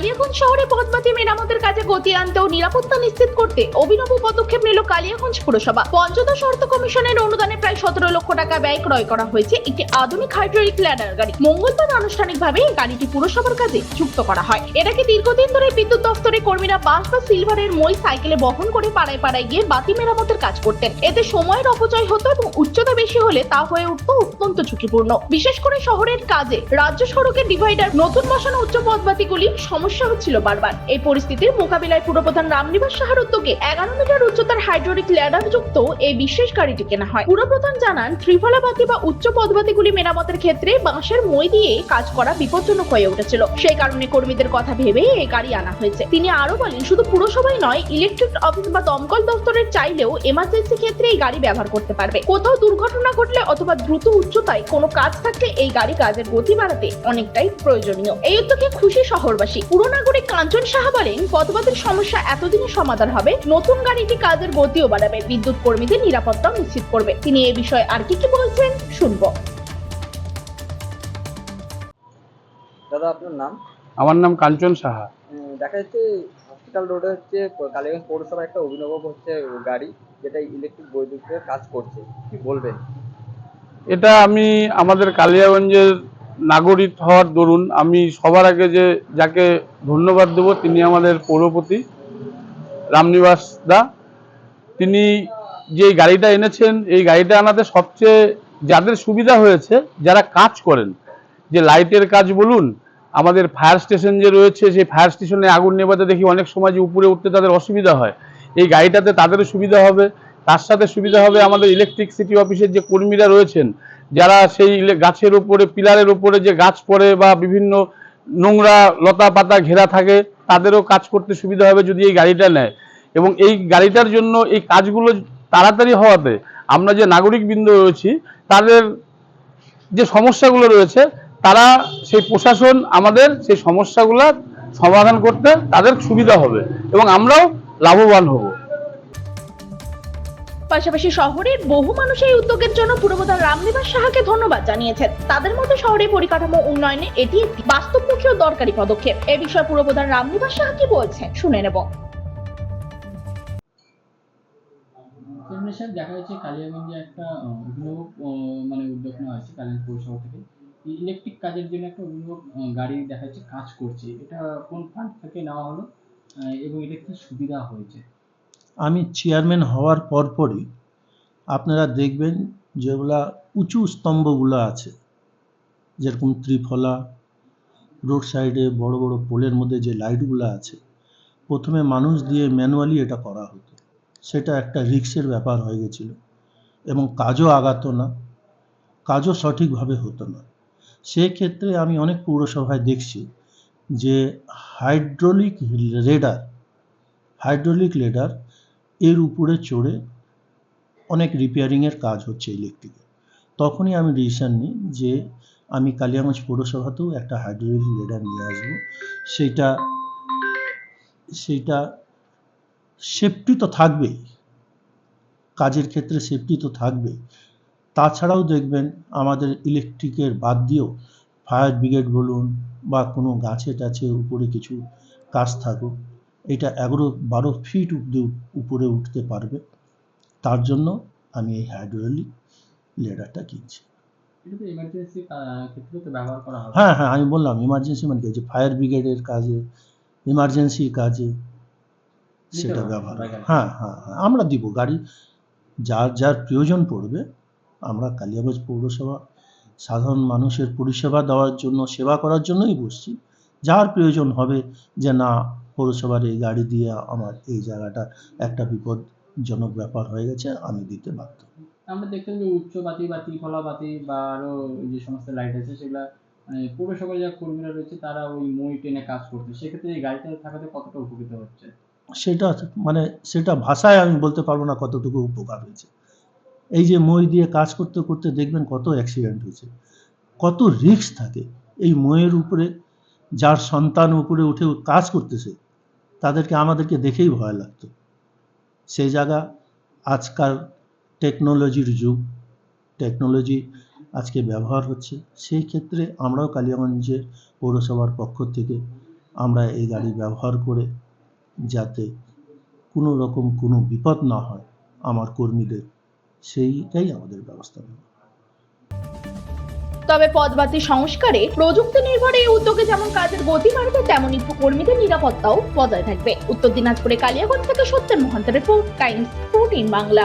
কালিয়াগঞ্জ শহরে পথবাতি মেরামতের কাজে গতি আনতে ও নিরাপত্তা নিশ্চিত করতে অভিনব পদক্ষেপ নিল কালিয়াগঞ্জ পুরসভা। পঞ্চদশ অর্থ কমিশনের অনুদানে প্রায় সতেরো লক্ষ টাকা ব্যয় ক্রয় করা হয়েছে একটি আধুনিক হাইড্রোলিক ল্যাডার গাড়ি। মঙ্গলবার আনুষ্ঠানিকভাবে এই গাড়িটি পুরসভার কাজে যুক্ত করা হয়। এটাকে দীর্ঘদিন ধরে বিদ্যুৎ দফতরের কর্মীরা বাস বা সিলভারের মই সাইকেলে বহন করে পাড়ায় পাড়ায় গিয়ে বাতি মেরামতের কাজ করতেন। এতে সময়ের অপচয় হতো এবং উচ্চতা বেশি হলে তা হয়ে উঠতো অত্যন্ত ঝুঁকিপূর্ণ। বিশেষ করে শহরের কাজে রাজ্য সড়কের ডিভাইডার নতুন বসানো উচ্চ পথবাতিগুলি সমস্যা হচ্ছিল বারবার। এই পরিস্থিতির মোকাবিলায় পুরপ্রধান রামনিবাস সাহার উদ্যোগে এগারো মিটার উচ্চতার হাইড্রোলিক ল্যাডার যুক্ত এই বিশেষ গাড়িটি কেনা হয়। পুরপ্রধান জানান ত্রিফলা বাতি বা উচ্চ পথবাতিগুলি মেরামতের ক্ষেত্রে বাঁশের মই দিয়ে কাজ করা বিপজ্জনক হয়ে উঠেছিল। সেই কারণে কর্মীদের কথা ভেবে এই গাড়ি আনা হয়েছে। তিনি আরও বলেন, শুধু পুরসভাই নয়, ইলেকট্রিক অফিস বা দমকল দপ্তরের চাইলেও এমার্জেন্সি ক্ষেত্রে এই গাড়ি ব্যবহার করতে পারবে। কোথাও দুর্ঘটনা ঘটলে অথবা দ্রুত উচ্চতায় কোনো কাজ থাকলে এই গাড়ি কাজের গতি বাড়াতে অনেকটাই প্রয়োজনীয়। এই উদ্যোগে খুশি শহরবাসী পুর নাগরিক কাঞ্চন সাহা বলেন পথবাতির সমস্যা এতদিনে সমাধান হবে নতুন গাড়িটি কাজের গতিও বাড়াবে বিদ্যুৎ কর্মীদের নিরাপত্তা নিশ্চিত করবে। তিনি এ বিষয়ে আর কি কি বলছেন শুনব। দাদা আপনার নাম? আমার নাম কাঞ্চন সাহা। উম, দেখা যাচ্ছে হসপিটাল রোডে হচ্ছে কালীগঞ্জ পৌরসভা একটা অভিনব হচ্ছে গাড়ি যেটা ইলেকট্রিক বৈদ্যুতিকের কাজ করছে। কি বলবেন? এটা আমি আমাদের কালিয়াগঞ্জের নাগরিক হওয়ার দরুন আমি সবার আগে যে যাকে ধন্যবাদ দেব তিনি আমাদের পৌরপতি রামনিবাস দা। তিনি যে গাড়িটা এনেছেন, এই গাড়িটা আনাতে সবচেয়ে যাদের সুবিধা হয়েছে, যারা কাজ করেন, যে লাইটের কাজ বলুন, আমাদের ফায়ার স্টেশন যে রয়েছে, সেই ফায়ার স্টেশনে আগুন নেভাতে দেখি অনেক সময় যে উপরে উঠতে তাদের অসুবিধা হয়। এই গাড়িটাতে তাদেরও সুবিধা হবে। তার সাথে সুবিধা হবে আমাদের ইলেকট্রিসিটি অফিসের যে কর্মীরা রয়েছেন, যারা সেই গাছের উপরে, পিলারের উপরে যে গাছ পড়ে বা বিভিন্ন নোংরা লতা পাতা ঘেরা থাকে, তাদেরও কাজ করতে সুবিধা হবে যদি এই গাড়িটা নেয়। এবং এই গাড়িটার জন্য এই কাজগুলো তাড়াতাড়ি হওয়াতে আমরা যে নাগরিক বৃন্দ রয়েছি, তাদের যে সমস্যাগুলো রয়েছে, তারা সেই প্রশাসন আমাদের সেই সমস্যাগুলো সমাধান করতে তাদের সুবিধা হবে এবং আমরাও লাভবান হব। পাশাপাশি শহরের বহু মানুষ এই উদ্যোগের জন্য পুরপ্রধান রামনিবাস সাহাকে ধন্যবাদ জানিয়েছেন। তাদের মধ্যে শহরে পরিকাঠামো উন্নয়নে এটি একটি বাস্তবমুখী ও দরকারি পদক্ষেপ। এ বিষয়ে পুরপ্রধান রামনিবাস সাহা কি বলছেন, শুনে নেব। দেখা যাচ্ছে কালিয়াগঞ্জে একটা অভিনব মানে উদ্যোগ নেওয়া হয়েছে কালিয়াগঞ্জ পৌরসভা থেকে। ইলেকট্রিক কাজের জন্য একটা অভিনব গাড়ি দেখা যাচ্ছে কাজ করছে। এটা কোন ফান্ড থেকে নেওয়া হলো? এবং এটা কি সুবিধা হয়েছে? আমি চেয়ারম্যান হওয়ার পরপরই আপনারা দেখবেন যেগুলা উঁচু স্তম্ভগুলো আছে, যেরকম ত্রিফলা, রোড সাইডে বড় বড় পোলের মধ্যে যে লাইটগুলো আছে, প্রথমে মানুষ দিয়ে ম্যানুয়ালি এটা করা হতো। সেটা একটা রিক্সের ব্যাপার হয়ে গেছিল এবং কাজও আগাতো না, কাজও সঠিকভাবে হতো না। সেক্ষেত্রে আমি অনেক পৌরসভায় দেখছি যে হাইড্রোলিক রেডার, হাইড্রোলিক লেডার এর উপরে চড়ে অনেক রিপেয়ারিংয়ের কাজ হচ্ছে ইলেকট্রিকের তখনই আমি ডিসিশন নিই যে আমি কালিয়াগঞ্জ পৌরসভাতেও একটা হাইড্রোলিক লেডার নিয়ে আসব। সেইটা সেইটা সেফটি তো থাকবেই। কাজের ক্ষেত্রে সেফটি তো থাকবেই। তাছাড়াও দেখবেন আমাদের ইলেকট্রিকের বাদ দিয়েও ফায়ার ব্রিগেড বলুন বা কোনো গাছে টাছে উপরে কিছু কাজ থাকুক। এটা এগারো বারো ফিট উপরে উঠতে পারবে। তার জন্য আমি এই হাইড্রোলিক লেডারটা কিনছি। হ্যাঁ হ্যাঁ আমি বললাম ইমার্জেন্সি মানে কি? যে ফায়ার ব্রিগেডের কাজে ইমার্জেন্সি কাজে সেটা ব্যবহার হ্যাঁ হ্যাঁ হ্যাঁ আমরা দিব। গাড়ি যার যার প্রয়োজন পড়বে আমরা কালিয়াগঞ্জ পৌরসভা সাধারণ মানুষের পরিষেবা দেওয়ার জন্য সেবা করার জন্যই বসছি। যার প্রয়োজন হবে যে না পৌরসভার এই গাড়ি দিয়ে আমার এই জায়গাটা একটা বিপদজনক ব্যাপার হয়ে গেছে আমি দিতে বাধ্য। আমরা দেখতাম যে উচ্চ বাতি বা ত্রিফলা বাতি বা আরও যে সমস্ত লাইট আছে সেগুলা মানে পৌরসভার যা কর্মীরা রয়েছে তারা ওই মই টেনে কাজ করছে। সেক্ষেত্রে এই গাড়িটা থাকাতে কতটা উপকৃত হচ্ছে? সেটা মানে সেটা ভাষায় আমি বলতে পারব না কতটুকু উপকার হয়েছে। এই যে মই দিয়ে কাজ করতে করতে দেখবেন কত অ্যাক্সিডেন্ট হয়েছে। কত রিস্ক থাকে। এই মইয়ের উপরে যার সন্তান উপরে উঠে কাজ করতেছে তাদেরকে আমাদেরকে দেখেই ভয় লাগতো। সেই জায়গা আজকাল টেকনোলজির যুগ। টেকনোলজি আজকে ব্যবহার হচ্ছে। সেই ক্ষেত্রে আমরাও কালিয়াগঞ্জের পৌরসভার পক্ষ থেকে আমরা এই গাড়ি ব্যবহার করে যাতে কোনো রকম কোনো বিপদ না হয়, আমার কর্মীদের, সেইটাই আমাদের ব্যবস্থা তবে পদবাতি সংস্কারে প্রযুক্তি নির্ভর এই উদ্যোগে যেমন কাজের গতি বাড়বে তেমনই কর্মীদের নিরাপত্তাও বজায় থাকবে। উত্তর দিনাজপুরে কালিয়াগঞ্জ থেকে সত্যেন মহান্তের রিপোর্ট টাইমস ফোরটিন বাংলা